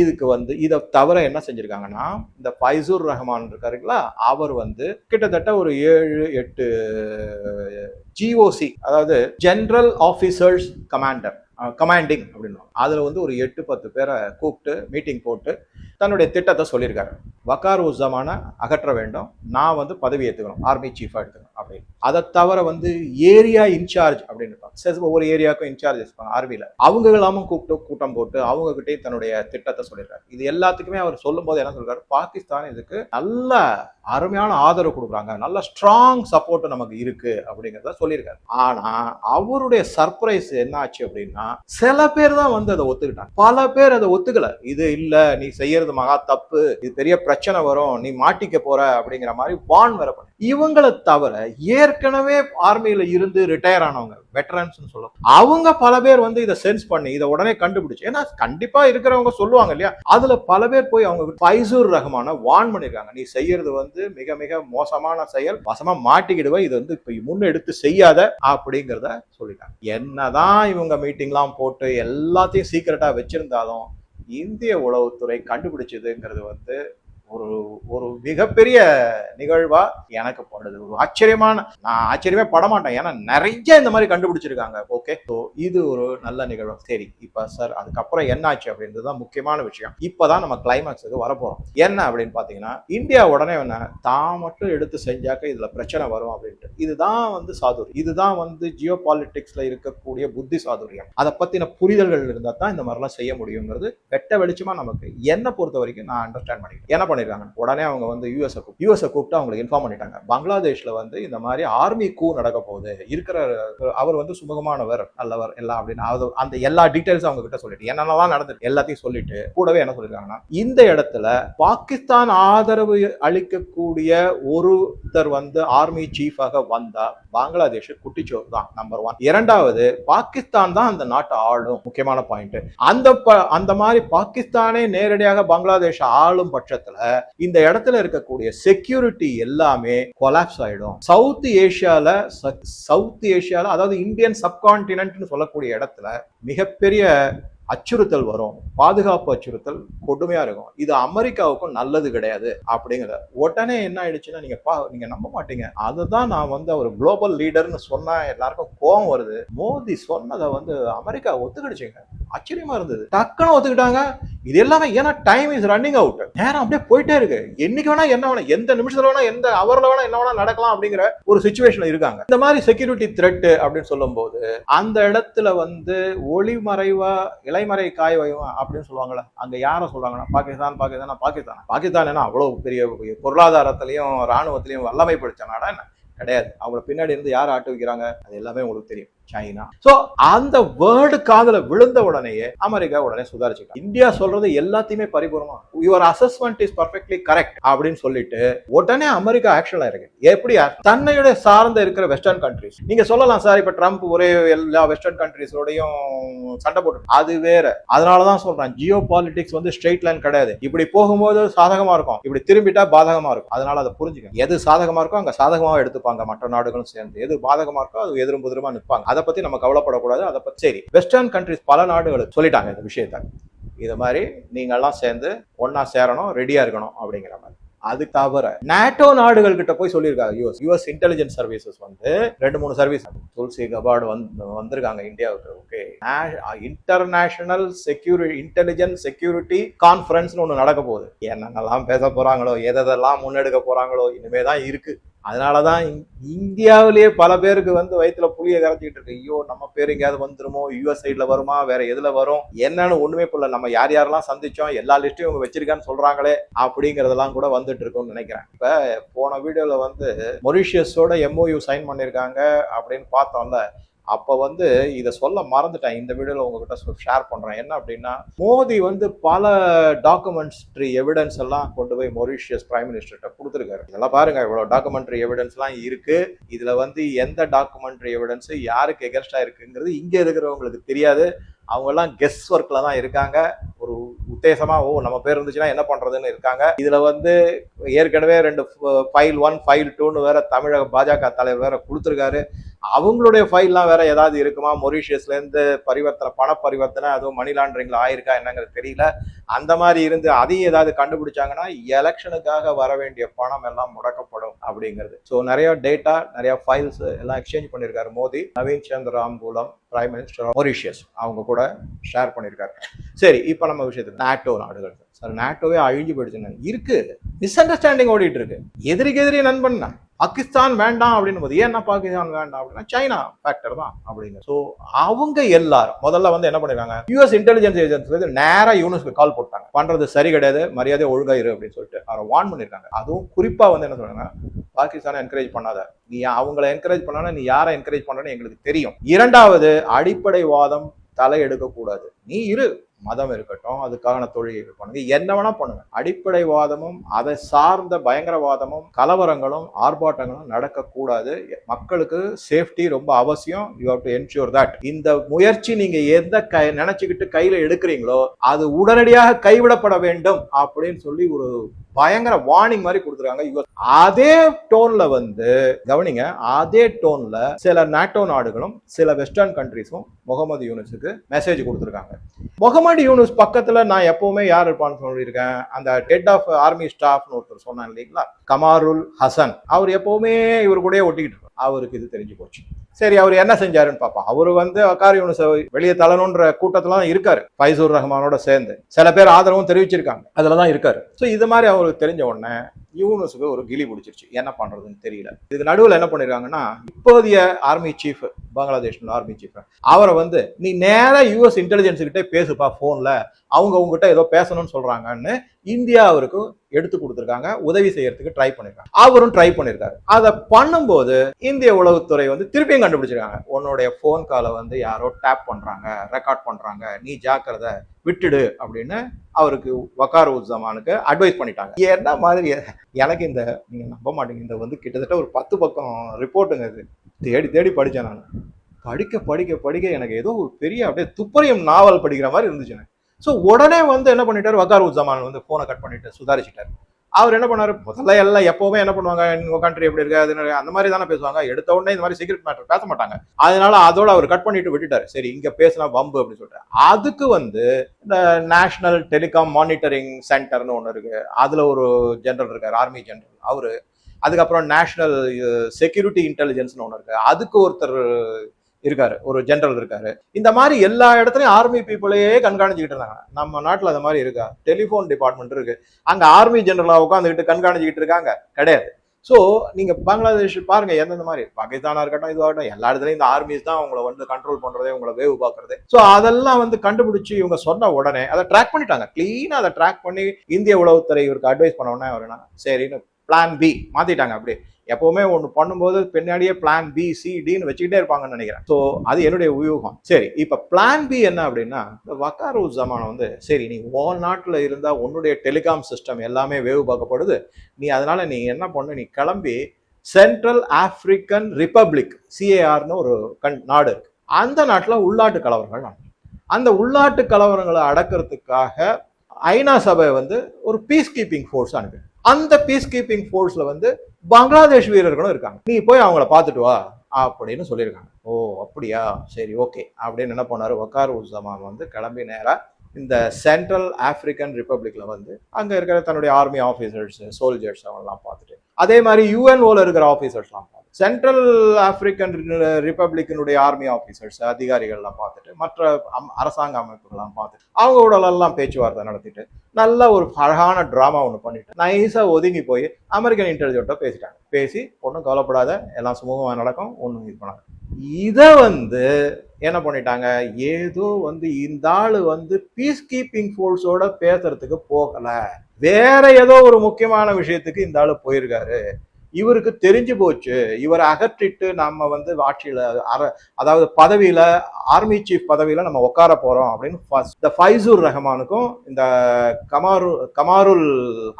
இதுக்கு வந்து இதை தவிர என்ன செஞ்சுருக்காங்கன்னா இந்த ஃபைசூர் ரஹமான் இருக்காருங்களா அவர் வந்து கிட்டத்தட்ட ஒரு ஏழு எட்டு ஜிஓசி அதாவது ஜென்ரல் ஆஃபீஸர்ஸ் கமாண்டர் கமாண்டிங் அப்படின்னு அதில் வந்து ஒரு எட்டு பத்து பேரை கூப்பிட்டு மீட்டிங் போட்டு தன்னுடைய திட்டத்தை சொல்லியிருக்காரு. வக்கார் உஸ்ஸமான அகற்ற வேண்டும். நான் வந்து பதவி ஏற்றுக்கணும் ஆர்மி சீஃபாக எடுத்துக்கணும். அப்படின்னு. அதை தவிர வந்து ஏரியா இன்சார்ஜ் அப்படின்னு இருப்பாங்க. ஒவ்வொரு ஏரியாவுக்கும் இன்சார்ஜ் இருப்பாங்க ஆர்வியில் அவங்க எல்லாமும் கூப்பிட்டு கூட்டம் போட்டு அவங்க கிட்டே தன்னுடைய திட்டத்தை சொல்லிடுறாரு. இது எல்லாத்துக்குமே அவர் சொல்லும்போது என்ன சொல்றாரு? பாகிஸ்தான் இதுக்கு நல்ல அருமையான ஆதரவு கொடுக்குறாங்க. நல்ல ஸ்ட்ராங் சப்போர்ட் நமக்கு இருக்கு அப்படிங்கிறத சொல்லியிருக்காரு. ஆனா அவருடைய சர்ப்ரைஸ் என்ன ஆச்சு அப்படின்னா சில பேர் தான் வந்து அதை ஒத்துக்கிட்டாங்க. பல பேர் அதை ஒத்துக்கல. இது இல்ல நீ செய்யறது மகா தப்பு இது பெரிய பிரச்சனை வரும் நீ மாட்டிக்க போற அப்படிங்கிற மாதிரி வான் வர இவங்களை தவிர ஏற்கனவே ஆர்மியில இருந்து ரிட்டையர் ஆனவங்க வெட்டரன்ஸ் சொல்லும் அவங்க பல பேர் வந்து இதை சென்ஸ் பண்ணி இதை உடனே கண்டுபிடிச்சு ஏன்னா கண்டிப்பா இருக்கிறவங்க சொல்லுவாங்க இல்லையா? அதுல பல பேர் போய் அவங்க பைசூர் ரகமான வான் பண்ணிருக்காங்க. நீ செய்யறது வந்து மிக மிக மோசமான செயல். வசமா மாட்டிக்கிடுவ. இது வந்து இப்ப முன்னெடுத்து செய்யாத அப்படிங்கிறத சொல்லிட்டாங்க. என்னதான் இவங்க மீட்டிங்லாம் போட்டு எல்லாத்தையும் சீக்கிரட்டா வச்சிருந்தாலும் இந்திய உளவுத்துறை கண்டுபிடிச்சதுங்கிறது வந்து ஒரு ஒரு மிகப்பெரிய நிகழ்வா எனக்கு படுது. ஒரு ஆச்சரியமான நான் ஆச்சரியமே பட மாட்டேன் ஏன்னா நிறைய இந்த மாதிரி கண்டுபிடிச்சிருக்காங்க. ஓகே ஸோ இது ஒரு நல்ல நிகழ்வு. சரி இப்போ சார் அதுக்கப்புறம் என்ன ஆச்சு அப்படின்றது தான் முக்கியமான விஷயம். இப்போதான் நம்ம கிளைமேக்ஸுக்கு வரப்போகிறோம் என்ன அப்படின்னு பார்த்தீங்கன்னா இந்தியா உடனே என்ன தான் மட்டும் எடுத்து செஞ்சாக்க இதில் பிரச்சனை வரும் அப்படின்ட்டு. இதுதான் வந்து சாதுரியம் இதுதான் வந்து ஜியோ பாலிட்டிக்ஸில் இருக்கக்கூடிய புத்தி சாதுரியம். அதை பற்றின புரிதல்கள் இருந்தால் தான் இந்த மாதிரிலாம் செய்ய முடியுங்கிறது வெட்ட வெளிச்சமாக நமக்கு என்ன பொறுத்த வரைக்கும் நான் அண்டர்ஸ்டாண்ட் பண்ணிக்கிறேன் என்ன பண்ணியிருக்காங்க உடனே அவங்க வந்து யூஎஸ்ஐ கூப்பிட்டு யூஎஸ்ஐ கூப்பிட்டு அவங்களுக்கு இன்ஃபார்ம் பண்ணிட்டாங்க. பங்களாதேஷ்ல வந்து இந்த மாதிரி ஆர்மி கூ நடக்க போகுது. இருக்கிற அவர் வந்து சுமூகமானவர் அல்லவர் எல்லாம் அப்படின்னு அது அந்த எல்லா டீட்டெயில்ஸும் அவங்க கிட்ட சொல்லிட்டு என்னென்னலாம் நடந்துட்டு எல்லாத்தையும் சொல்லிட்டு கூடவே என்ன சொல்லியிருக்காங்கன்னா இந்த இடத்துல பாகிஸ்தான் ஆதரவு அளிக்கக்கூடிய ஒருத்தர் வந்து ஆர்மி சீஃபாக வந்தா பங்களாதேஷ் குட்டிச்சோர் தான் நம்பர் ஒன் இரண்டாவது பாகிஸ்தான் தான் அந்த நாட்டை ஆளும் முக்கியமான பாயிண்ட் அந்த ப- அந்த மாதிரி பாகிஸ்தானே நேரடியாக பங்களாதேஷ் ஆளும் பட்சத்துல இந்த இடத்துல இருக்கக்கூடிய செக்யூரிட்டி எல்லாமே கொலாப்ஸ் ஆயிடும். சவுத் ஏஷியால சவுத் ஏஷியால அதாவது இந்தியன் சப்கான்டினென்ட்னு சொல்லக்கூடிய இடத்துல மிகப்பெரிய அச்சுறுத்தல் வரும். பாதுகாப்பு அச்சுறுத்தல் கொடுமையா இருக்கும். இது அமெரிக்காவுக்கும் நல்லது கிடையாது அப்படிங்கிற. உடனே என்ன ஆயிடுச்சுன்னா நீங்க பா நீங்க நம்ப மாட்டீங்க. அதுதான் நான் வந்து அவர் குளோபல் லீடர்னு சொன்னா எல்லாருக்கும் கோபம் வருது. மோடி சொன்னதை வந்து அமெரிக்கா ஒத்துக்கிடுச்சுங்க. ஆச்சரியமா இருந்தது. டக்குன்னு ஒத்துக்கிட்டாங்க. இது எல்லாமே ஏன்னா டைம் இஸ் ரன்னிங் அவுட் நேரம் அப்படியே போயிட்டே இருக்கு. என்னைக்கு வேணா என்ன வேணா எந்த நிமிஷத்துல வேணா எந்த அவர்ல வேணா என்ன வேணா நடக்கலாம் அப்படிங்கிற ஒரு சுச்சுவேஷன்ல இருக்காங்க. இந்த மாதிரி செக்யூரிட்டி த்ரெட் அப்படின்னு சொல்லும்போது அந்த இடத்துல வந்து ஒளிமறைவா இலைமறை காய வைவா அப்படின்னு சொல்லுவாங்களே அங்க யாரை சொல்றாங்கன்னா பாகிஸ்தான் பாகிஸ்தான் பாகிஸ்தான்? பாகிஸ்தான் என்ன அவ்வளவு பெரிய பொருளாதாரத்திலையும் ராணுவத்திலையும் வல்லமை படிச்ச நாடா என்ன? கிடையாது. அவங்கள பின்னாடி இருந்து யார் ஆட்டு வைக்கிறாங்க? அது எல்லாமே உங்களுக்கு தெரியும். சைனா சோ அந்த வேர்டு காதல விழுந்த உடனேயே அமெரிக்கா உடனே சுதாரிச்சுக்கலாம் இந்தியா சொல்றது எல்லாத்தையுமே பரிபூர்ணமா. Your assessment is perfectly correct அப்படின்னு சொல்லிட்டு உடனே அமெரிக்கா ஆக்ஷன் ஆயிருக்கு எப்படி? தன்னையோட சார்ந்த இருக்கிற வெஸ்டர்ன் கண்ட்ரிஸ் நீங்க சொல்லலாம் சார் இப்ப ட்ரம்ப் ஒரே எல்லா வெஸ்டர்ன் கண்ட்ரிஸோடையும் சண்டை போட்டு. அது வேற. அதனாலதான் சொல்றேன் ஜியோ பாலிடிக்ஸ் வந்து ஸ்ட்ரெயிட் லைன் கிடையாது. இப்படி போகும்போது சாதகமா இருக்கும். இப்படி திரும்பிட்டா பாதகமா இருக்கும். அதனால அதை புரிஞ்சுக்கணும் எது சாதகமா இருக்கோ அங்க சாதகமாக எடுத்துப்பாங்க. மற்ற நாடுகளும் சேர்ந்து. எது பாதகமா இருக்கோ அது எதிரும் புதிரமா நிற்பாங்க அதை பத்தி நம்ம கவலைப்படக்கூடாது. அதை பத்தி சரி வெஸ்டர்ன் கண்ட்ரிஸ் பல நாடுகளுக்கு சொல்லிட்டாங்க இந்த விஷயத்த. இது மாதிரி நீங்கள்லாம் சேர்ந்து ஒன்னா சேரணும் ரெடியா இருக்கணும் அப்படிங்கிற மாதிரி. அது தவிர நாட்டோ நாடுகள் கிட்ட போய் சொல்லியிருக்காங்க யூஎஸ் யூஎஸ் இன்டெலிஜென்ஸ் சர்வீசஸ் வந்து ரெண்டு மூணு சர்வீஸ் துல்சி கபாடு வந்து வந்திருக்காங்க இந்தியாவுக்கு okay international security intelligence security கான்ஃபரன்ஸ்னு ஒன்று நடக்க போகுது. என்னென்னலாம் பேச போறாங்களோ எதெல்லாம் முன்னெடுக்க போறாங்களோ இனிமே தான் இருக்கு. அதனாலதான் இந்- இந்தியாவிலேயே பல பேருக்கு வந்து வயிற்றுல புளியை கரைச்சிக்கிட்டு இருக்கு. ஐயோ நம்ம பேர் எங்கேயாவது வந்துருமோ? யூஎஸ் சைடில் வருமா? வேற எதில் வரும்? என்னன்னு ஒன்றுமே புரியல. நம்ம யார் யாரெல்லாம் சந்திச்சோம்? எல்லா லிஸ்ட்டையும் இவங்க வச்சிருக்கான்னு சொல்கிறாங்களே அப்படிங்கிறதெல்லாம் கூட வந்துட்டு இருக்கும்னு நினைக்கிறேன். இப்போ போன வீடியோவில் வந்து மொரிஷியஸோட எம்ஓயு சைன் பண்ணியிருக்காங்க அப்படின்னு பார்த்தோம்ல. அப்போ வந்து இதை சொல்ல மறந்துட்டேன். இந்த வீடியோவில் உங்ககிட்ட ஷேர் பண்ணுறேன் என்ன அப்படின்னா மோடி வந்து பல டாக்குமெண்ட்ரி எவிடன்ஸ் எல்லாம் கொண்டு போய் மொரிஷியஸ் பிரைம் மினிஸ்டர்கிட்ட கொடுத்துருக்காரு. இதெல்லாம் பாருங்க இவ்வளோ டாக்குமெண்ட்ரி எவிடன்ஸ்லாம் இருக்குது இருக்கு. வந்து எந்த டாக்குமெண்ட்ரி எவிடன்ஸ் யாருக்கு எகென்ஸ்டா இருக்குங்கிறது இங்கே இருக்கிறவங்களுக்கு தெரியாது. அவங்கெல்லாம் கெஸ் ஒர்க்கில் தான் இருக்காங்க. ஒரு உத்தேசமாக ஓ நம்ம பேர் இருந்துச்சுன்னா என்ன பண்ணுறதுன்னு இருக்காங்க. இதில் வந்து ஏற்கனவே ரெண்டு ஃபைல் ஒன் ஃபைல் டூன்னு வேற தமிழக பாஜக தலைவர் வேற கொடுத்துருக்காரு. அவங்களுடைய ஃபைல்லாம் வேற ஏதாவது இருக்குமா? மொரிஷியஸ்லேருந்து பரிவர்த்தனை பண பரிவர்த்தனை அதுவும் மணி லாண்டரிங்ல ஆயிருக்கா என்னங்கிறது தெரியல. அந்த மாதிரி இருந்து அதையும் ஏதாவது கண்டுபிடிச்சாங்கன்னா எலெக்ஷனுக்காக வர வேண்டிய பணம் எல்லாம் முடக்கப்படும் அப்படிங்கிறது. ஸோ நிறைய டேட்டா நிறைய ஃபைல்ஸ் எல்லாம் எக்ஸ்சேஞ்ச் பண்ணியிருக்காரு Modi Navin Chandra Ramgoolam prime minister Mauritius அவங்க கூட ஷேர் பண்ணியிருக்காரு. சரி இப்போ நம்ம விஷயத்துக்கு நாட்டோ நாடுகள் சார் நாட்டோவே அழிஞ்சு போயிடுச்சுன்னு இருக்கு. மிஸ் அண்டர்ஸ்டாண்டிங் ஓடிட்டு இருக்கு. எதிரிக்கு எதிரி நண்பன் பாகிஸ்தான் வேண்டாம் அப்படின்னு போது ஏன்னா பாகிஸ்தான் வேண்டாம் அப்படின்னா சைனா ஃபேக்டர் தான் அப்படின்னு ஸோ அவங்க எல்லாரும் முதல்ல வந்து என்ன பண்ணிருக்காங்க யூஎஸ் இன்டெலிஜென்ஸ் ஏஜென்சி வந்து நேரா யூனிஸ்க்கு கால் போட்டாங்க. பண்றது சரி கிடையாது மரியாதை ஒழுங்கா இரு அப்படின்னு சொல்லிட்டு அவரை வார்ன் பண்ணிருக்காங்க. அதுவும் குறிப்பா வந்து என்ன சொல்றாங்க பாகிஸ்தானை என்கரேஜ் பண்ணாத. நீ அவங்கள என்கரேஜ் பண்ணாலும் நீ யாரை என்கரேஜ் பண்ணனு எங்களுக்கு தெரியும். இரண்டாவது அடிப்படைவாதம் தலை எடுக்கக்கூடாது. நீ இரு. மதம் இருக்கட்டும் அதுக்கான தொழில் பண்ணுங்க. என்ன வேணா பண்ணுங்க. அடிப்படைவாதமும் அதை சார்ந்த பயங்கரவாதமும் கலவரங்களும் ஆர்ப்பாட்டங்களும் நடக்கக்கூடாது. மக்களுக்கு சேஃப்டி ரொம்ப அவசியம். You have to ensure that இந்த முயற்சி நீங்க எந்த கை நினைச்சுக்கிட்டு கையில எடுக்கிறீங்களோ அது உடனடியாக கைவிடப்பட வேண்டும் அப்படின்னு சொல்லி ஒரு பயங்கர வார்னிங் மாதிரி கொடுத்துருக்காங்க. யுஎஸ் அதே டோன்ல வந்து கவனிங்க அதே டோன்ல சில நாட்டோ நாடுகளும் சில வெஸ்டர்ன் கண்ட்ரிஸும் முகமது யூனிஸுக்கு மெசேஜ் கொடுத்துருக்காங்க. முகமது யூனிஸ் பக்கத்துல நான் எப்பவுமே யார் இருப்பான்னு சொல்லியிருக்கேன். அந்த ஹெட் ஆஃப் ஆர்மி ஸ்டாஃப்னு ஒருத்தர் சொன்னான் இல்லைங்களா? கமாருல் ஹசன். அவர் எப்பவுமே இவர் கூடயே ஒட்டிக்கிட்டு அவருக்கு இது தெரிஞ்சு போச்சு. சரி அவர் என்ன செஞ்சாருன்னு பார்ப்போம். அவர் வந்து அக்கார் யூனிஸ் வெளியே தளனுன்ற கூட்டத்தில் தான் இருக்காரு. ஃபைசூர் ரஹ்மானோட சேர்ந்து. சில பேர் ஆதரவும் தெரிவிச்சிருக்காங்க. அதில் தான் இருக்காரு. ஸோ இது மாதிரி அவருக்கு தெரிஞ்ச உடனே யூனிஸுக்கு ஒரு கிளி பிடிச்சிருச்சு. என்ன பண்ணுறதுன்னு தெரியல. இதுக்கு நடுவில் என்ன பண்ணிருக்காங்கன்னா இப்போதைய army chief Bangladesh army chief அவரை வந்து நீ நேராக யூஎஸ் இன்டெலிஜென்ஸ் கிட்டே பேசுப்பா ஃபோனில் அவங்க உங்ககிட்ட ஏதோ பேசணும்னு சொல்றாங்கன்னு இந்தியா அவருக்கு எடுத்து கொடுத்துருக்காங்க உதவி செய்யறதுக்கு ட்ரை பண்ணிருக்காங்க. அவரும் ட்ரை பண்ணிருக்காரு. அதை பண்ணும்போது இந்திய உளவுத்துறை வந்து திருப்பியும் கண்டுபிடிச்சிருக்காங்க. உன்னுடைய ஃபோன் காலை வந்து யாரோ டேப் பண்றாங்க ரெக்கார்ட் பண்றாங்க. நீ ஜாக்கிரதை விட்டுடு அப்படின்னு அவருக்கு வக்கார் உஸ்ஸமானுக்கு அட்வைஸ் பண்ணிட்டாங்க. என்ன மாதிரி எனக்கு இந்த நீங்க நம்ப மாட்டீங்க. இந்த வந்து கிட்டத்தட்ட ஒரு பத்து பக்கம் ரிப்போர்ட்டுங்க இது. தேடி தேடி படித்தேன் நான். படிக்க படிக்க படிக்க எனக்கு ஏதோ ஒரு பெரிய அப்படியே துப்பறியும் நாவல் படிக்கிற மாதிரி இருந்துச்சு எனக்கு. ஸோ உடனே வந்து என்ன பண்ணிட்டார்? வக்கார் உஜமான் வந்து ஃபோனை கட் பண்ணிட்டு சுதாரிச்சிட்டார். அவர் என்ன பண்ணார்? முதல்ல எல்லாம் எப்பவுமே என்ன பண்ணுவாங்க? உங்க கண்ட்ரி எப்படி இருக்கு? அது அந்த மாதிரி தானே பேசுவாங்க. எடுத்த உடனே இந்த மாதிரி சீக்ரெட் மேட்டர் பேச மாட்டாங்க. அதனால அதோட அவர் கட் பண்ணிட்டு விட்டுட்டாரு. சரி இங்க பேசினா வம்பு அப்படின்னு சொல்லிட்டு. அதுக்கு வந்து இந்த நேஷனல் டெலிகாம் மானிட்டரிங் சென்டர்னு ஒன்று இருக்கு. அதுல ஒரு ஜெனரல் இருக்காரு ஆர்மி ஜெனரல் அவரு. அதுக்கப்புறம் நேஷனல் செக்யூரிட்டி இன்டெலிஜென்ஸ்னு ஒன்று இருக்கு. அதுக்கு ஒருத்தர் இருக்காரு. ஒரு ஜென்ரல் இருக்காரு. இந்த மாதிரி எல்லா இடத்துலயும் ஆர்மி பீப்புளையே கண்காணிச்சுக்கிட்டு இருந்தாங்க. நம்ம நாட்டுல அந்த மாதிரி இருக்கா? டெலிஃபோன் டிபார்ட்மெண்ட் இருக்கு. அங்க ஆர்மி ஜென்ரலாக உட்காந்துக்கிட்டு கண்காணிச்சுக்கிட்டு இருக்காங்க? கிடையாது. ஸோ நீங்க பங்களாதேஷ் பாருங்க எந்தெந்த மாதிரி பாகிஸ்தானா இருக்கட்டும் இதுவாகட்டும் எல்லா இடத்துலயும் இந்த ஆர்மிஸ் தான் உங்களை வந்து கண்ட்ரோல் பண்றதே உங்களை வேவு பாக்குறது ஸோ அதெல்லாம் வந்து கண்டுபிடிச்சு இவங்க சொன்ன உடனே அதை ட்ராக் பண்ணிட்டாங்க. கிளீனா அதை ட்ராக் பண்ணி இந்திய உளவுத்துறை இவருக்கு அட்வைஸ் பண்ண உடனே அவர் சரின்னு பிளான் பி மாத்திட்டாங்க அப்படியே. எப்பவுமே ஒன்று பண்ணும்போது பின்னாடியே பிளான் பி சி டின்னு வச்சுக்கிட்டே இருப்பாங்கன்னு நினைக்கிறேன். ஸோ அது என்னுடைய வியூகம் சரி இப்போ பிளான் பி என்ன அப்படின்னா இந்த வக்கார் ஜமானை வந்து சரி நீ ஓ நாட்டில் இருந்தால் உன்னுடைய டெலிகாம் சிஸ்டம் எல்லாமே வேவு பார்க்கப்படுது. நீ அதனால் நீ என்ன பண்ணு நீ கிளம்பி சென்ட்ரல் ஆப்பிரிக்கன் ரிப்பப்ளிக் சிஏஆர்னு ஒரு கண் நாடு இருக்கு. அந்த நாட்டில் உள்நாட்டு கலவரங்கள் நடக்கும். அந்த உள்நாட்டு கலவரங்களை அடக்கிறதுக்காக ஐநா சபை வந்து ஒரு பீஸ் கீப்பிங் ஃபோர்ஸ் அனுப்பி அந்த பீஸ் கீப்பிங் ஃபோர்ஸ்ல வந்து பங்களாதேஷ் வீரர்களும் இருக்காங்க. நீ போய் அவங்கள பார்த்துட்டு வா அப்படின்னு சொல்லியிருக்காங்க. ஓ அப்படியா? சரி ஓகே. அப்படின்னு என்ன பண்ணார்? ஒக்கார் உஸ்ஸமான் வந்து கிளம்பி நேராக இந்த சென்ட்ரல் ஆப்பிரிக்கன் ரிப்பப்ளிக்கில் வந்து அங்கே இருக்கிற தன்னுடைய ஆர்மி ஆஃபீஸர்ஸ் சோல்ஜர்ஸ் அவங்கெல்லாம் பார்த்துட்டு அதே மாதிரி யூஎன்ஓவில் இருக்கிற ஆஃபீஸர்ஸ்லாம் சென்ட்ரல் ஆப்பிரிக்கன் ரிப்பப்ளிக்கினுடைய ஆர்மி ஆஃபீஸர்ஸ் அதிகாரிகள்லாம் பார்த்துட்டு மற்ற அம்- அரசாங்க அமைப்புகள்லாம் பார்த்துட்டு அவங்க உடலெல்லாம் பேச்சுவார்த்தை நடத்திட்டு நல்ல ஒரு அழகான ட்ராமா ஒன்று பண்ணிட்டு நைஸாக ஒதுங்கி போய் அமெரிக்கன் இன்டெலிஜென்ட்டை பேசிட்டாங்க. பேசி ஒன்றும் கவலைப்படாத எல்லாம் சுமூகமாக நடக்கும் ஒன்றும் இது பண்ணாங்க இதை வந்து என்ன பண்ணிட்டாங்க? ஏதோ வந்து இந்த ஆள் வந்து பீஸ் கீப்பிங் ஃபோர்ஸோட பேசுறதுக்கு போகலை. வேற ஏதோ ஒரு முக்கியமான விஷயத்துக்கு இந்த ஆள் போயிருக்காரு. இவருக்கு தெரிஞ்சு போச்சு. இவரை அகற்றிட்டு நம்ம வந்து ஆட்சியில் அர அதாவது பதவியில் ஆர்மி சீஃப் பதவியில் நம்ம உட்கார போகிறோம் அப்படின்னு ஃபஸ்ட் இந்த ஃபைசூர் ரஹமானுக்கும் இந்த கமாரு கமாருல்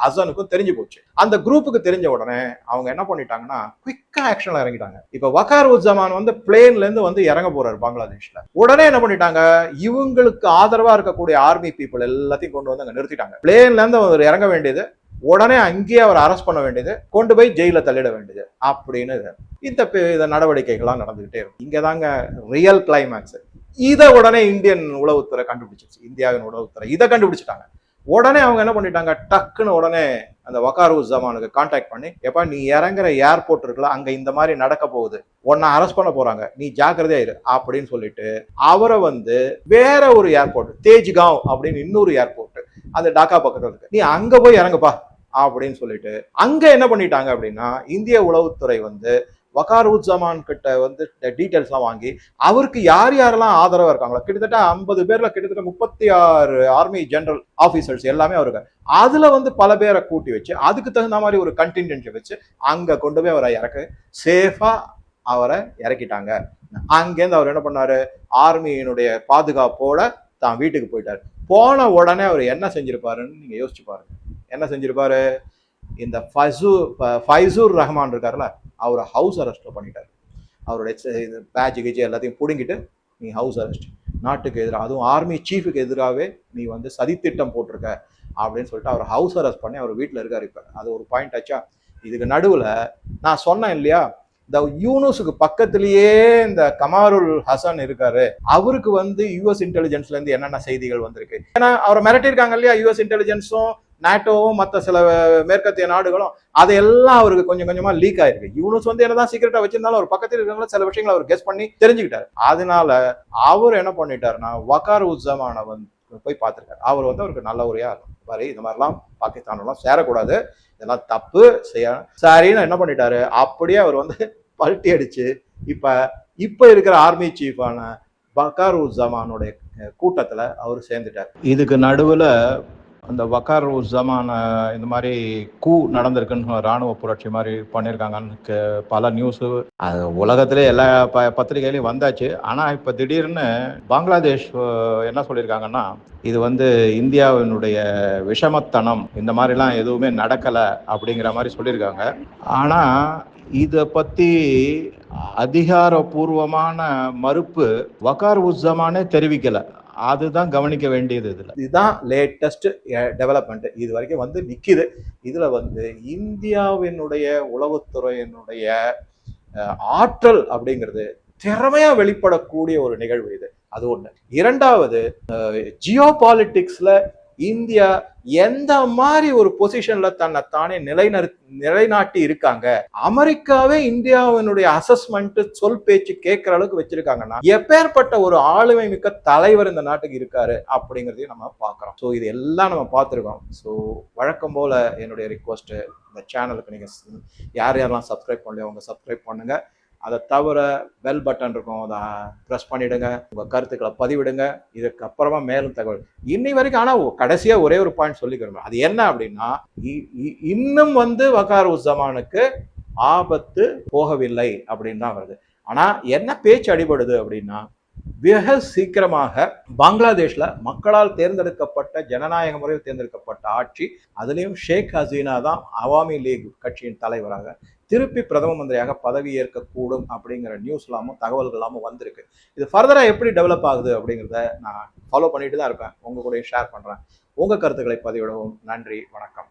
ஹசனுக்கும் தெரிஞ்சு போச்சு. அந்த குரூப்புக்கு தெரிஞ்ச உடனே அவங்க என்ன பண்ணிட்டாங்கன்னா குயிக்காக ஆக்ஷனில் இறங்கிட்டாங்க. இப்போ வக்கார் உஜமான் வந்து பிளேன்லேருந்து வந்து இறங்க போகிறார் பங்களாதேஷில். உடனே என்ன பண்ணிட்டாங்க இவங்களுக்கு ஆதரவாக இருக்கக்கூடிய ஆர்மி பீப்புள் எல்லாத்தையும் கொண்டு வந்து அங்கே நிறுத்திட்டாங்க. பிளேன்லேருந்து அவர் இறங்க வேண்டியது உடனே அங்கேயே அவர் அரெஸ்ட் பண்ண வேண்டியது கொண்டு போய் ஜெயில தள்ளிட வேண்டியது அப்படின்னு இந்த இந்த நடவடிக்கைகள்லாம் நடந்துகிட்டே இருக்கும் இங்கே தாங்க ரியல் கிளைமேக்ஸ் இதை உடனே இந்தியன் உளவுத்துறை கண்டுபிடிச்சிருச்சு. இந்தியாவின் உளவுத்துறை இதை கண்டுபிடிச்சிட்டாங்க. உடனே அவங்க என்ன பண்ணிட்டாங்க? டக்குன்னு உடனே அந்த வக்காரு ஜமானுக்கு கான்டாக்ட் பண்ணி எப்பா நீ இறங்குற ஏர்போர்ட் இருக்குல்ல அங்கே இந்த மாதிரி நடக்க போகுது. உன்னை அரெஸ்ட் பண்ண போறாங்க. நீ ஜாக்கிரதையா இரு. அப்படின்னு சொல்லிட்டு அவரை வந்து வேற ஒரு ஏர்போர்ட் தேஜ்காவ் அப்படின்னு இன்னொரு ஏர்போர்ட் அது டாக்கா பக்கத்துல இருக்கு. நீ அங்க போய் இறங்குப்பா அப்படின்னு சொல்லிட்டு அங்க என்ன பண்ணிட்டாங்க அப்படின்னா இந்திய உளவுத்துறை வந்து வகார் உஜ்ஜமான் கிட்ட வந்து டீட்டெயில்ஸ்லாம் வாங்கி அவருக்கு யார் யாரெல்லாம் ஆதரவாக இருக்காங்களோ கிட்டத்தட்ட ஐம்பது பேர்ல கிட்டத்தட்ட முப்பத்தி ஆறு ஆர்மி ஜெனரல் ஆஃபீஸர்ஸ் எல்லாமே அவருக்கு அதுல வந்து பல பேரை கூட்டி வச்சு அதுக்கு தகுந்த மாதிரி ஒரு கண்டின்ஜென்சி வச்சு அங்க கொண்டு போய் அவரை இறக்க சேஃபா அவரை இறக்கிட்டாங்க. அங்கேருந்து அவர் என்ன பண்ணாரு? ஆர்மியினுடைய பாதுகாப்போட தான் வீட்டுக்கு போயிட்டார். போன உடனே அவர் என்ன செஞ்சிருப்பாருன்னு நீங்கள் யோசிச்சு பாருங்க. என்ன செஞ்சிருப்பாரு? இந்த ஃபசூ ஃபைசூர் ரஹ்மான் இருக்கார்ல அவரை ஹவுஸ் அரெஸ்ட் பண்ணிட்டாரு. அவருடைய இது பேட்ச் கிச்சு எல்லாத்தையும் பிடுங்கிட்டு நீ ஹவுஸ் அரெஸ்ட் நாட்டுக்கு எதிராக அதுவும் ஆர்மி சீஃபுக்கு எதிராகவே நீ வந்து சதித்திட்டம் போட்டிருக்க அப்படின்னு சொல்லிட்டு அவர் ஹவுஸ் அரெஸ்ட் பண்ணி அவர் வீட்டில் இருக்கார் இப்போ. அது ஒரு பாயிண்ட் ஆச்சா? இதுக்கு நடுவில் நான் சொன்னேன் இல்லையா? இந்த யூனுஸுக்கு பக்கத்திலேயே இந்த கமாருல் ஹசன் இருக்காரு. அவருக்கு வந்து யூஎஸ் இன்டெலிஜென்ஸ்ல இருந்து என்னென்ன செய்திகள் வந்திருக்கு? ஏன்னா அவரை மிரட்டியிருக்காங்க இல்லையா? யூஎஸ் இன்டெலிஜென்ஸும் நாட்டோவும் மற்ற சில மேற்கத்திய நாடுகளும் அதையெல்லாம் அவருக்கு கொஞ்சம் கொஞ்சமா லீக் ஆயிருக்கு. யூனுஸ் வந்து என்னதான் சீக்கிரட்டா வச்சிருந்தாலும் அவர் பக்கத்தில் இருக்கிறவங்கள சில விஷயங்களை அவர் கெஸ் பண்ணி தெரிஞ்சுக்கிட்டாரு. அதனால அவர் என்ன பண்ணிட்டாருன்னா வக்கார் உஸ்ஸமான வந்து போய் பார்த்துருக்காரு. அவர் வந்து அவருக்கு நல்ல உரையா இருக்கும் இந்த மாதிரிலாம் பாகிஸ்தானெல்லாம் சேரக்கூடாது. இதெல்லாம் தப்பு செய்ய சரின்னு என்ன பண்ணிட்டாரு? அப்படியே அவர் வந்து பல்ட்டி அடிச்சு இப்ப இப்ப இருக்கிற ஆர்மி சீஃபான பக்கார் உஸ்ஸமானுடைய கூட்டத்தில் அவர் சேர்ந்துட்டார். இதுக்கு நடுவில் அந்த வக்கார் ஜமான இந்த மாதிரி கூ நடந்திருக்குன்னு ராணுவ புரட்சி மாதிரி பண்ணியிருக்காங்கன்னு பல நியூஸ் அது உலகத்திலே எல்லா ப பத்திரிகையிலையும் வந்தாச்சு. ஆனால் இப்போ திடீர்னு பங்களாதேஷ் என்ன சொல்லியிருக்காங்கன்னா இது வந்து இந்தியாவினுடைய விஷமத்தனம் இந்த மாதிரிலாம் எதுவுமே நடக்கலை அப்படிங்கிற மாதிரி சொல்லியிருக்காங்க ஆனால் இதை பற்றி அதிகாரப்பூர்வமான மறுப்பு வக்கார் உஸ்ஸமானே தெரிவிக்கலை. அதுதான் கவனிக்க வேண்டியது இதுல. இதுதான் லேட்டஸ்ட் டெவலப்மெண்ட் eh, இது வரைக்கும் வந்து நிக்குது. இதுல வந்து இந்தியாவினுடைய உளவுத்துறையினுடைய eh, ஆற்றல் அப்படிங்கிறது திறமையா வெளிப்படக்கூடிய ஒரு நிகழ்வு இது. அது ஒண்ணு. இரண்டாவது eh, ஜியோ பாலிட்டிக்ஸ்ல இந்தியா எந்த மாதிரி ஒரு பொசிஷன்ல தன்னை தானே நிலைநிறு நிலைநாட்டி இருக்காங்க? அமெரிக்காவே இந்தியாவினுடைய அசஸ்மெண்ட் சொல் பேச்சு கேட்கிற அளவுக்கு வச்சிருக்காங்கன்னா எப்பேற்பட்ட ஒரு ஆளுமை மிக்க தலைவர் இந்த நாட்டுக்கு இருக்காரு அப்படிங்கிறதையும் நம்ம பார்க்குறோம். ஸோ இது எல்லாம் நம்ம பார்த்துருக்கோம். ஸோ வழக்கம் போல என்னுடைய ரிக்வஸ்ட்டு இந்த சேனலுக்கு நீங்கள் யார் யாரெல்லாம் சப்ஸ்கிரைப் பண்ணலையோ அவங்க சப்ஸ்கிரைப் பண்ணுங்கள் அதை தவிர பெல் பட்டன் இருக்கும். அதை ப்ரெஸ் பண்ணிவிடுங்க உங்கள் கருத்துக்களை பதிவிடுங்க. இதுக்கப்புறமா மேலும் தகவல். இன்னை வரைக்கும் ஆனால் கடைசியாக ஒரே ஒரு பாயிண்ட் சொல்லிக்கிறோம் அது என்ன அப்படின்னா இ- இ- இன்னும் வந்து வக்கார் உஸ்ஸமானுக்கு ஆபத்து போகவில்லை அப்படின்னு தான் வருது. ஆனால் என்ன பேச்சு அடிபடுது அப்படின்னா மிக சீக்கிரமாக பங்களாதேஷில் மக்களால் தேர்ந்தெடுக்கப்பட்ட ஜனநாயக முறையில் தேர்ந்தெடுக்கப்பட்ட ஆட்சி அதுலேயும் ஷேக் ஹசீனா தான் அவாமி லீக் கட்சியின் தலைவராக திருப்பி பிரதம மந்திரியாக பதவி ஏற்கக்கூடும் அப்படிங்கிற நியூஸ் இல்லாமல் தகவல்கள் இல்லாமல் வந்திருக்கு. இது ஃபர்தராக எப்படி டெவலப் ஆகுது அப்படிங்கிறத நான் ஃபாலோ பண்ணிட்டு தான் இருப்பேன். உங்கள் கூட ஷேர் பண்ணுறேன் உங்கள் கருத்துக்களை பதிவிடவும் நன்றி வணக்கம்.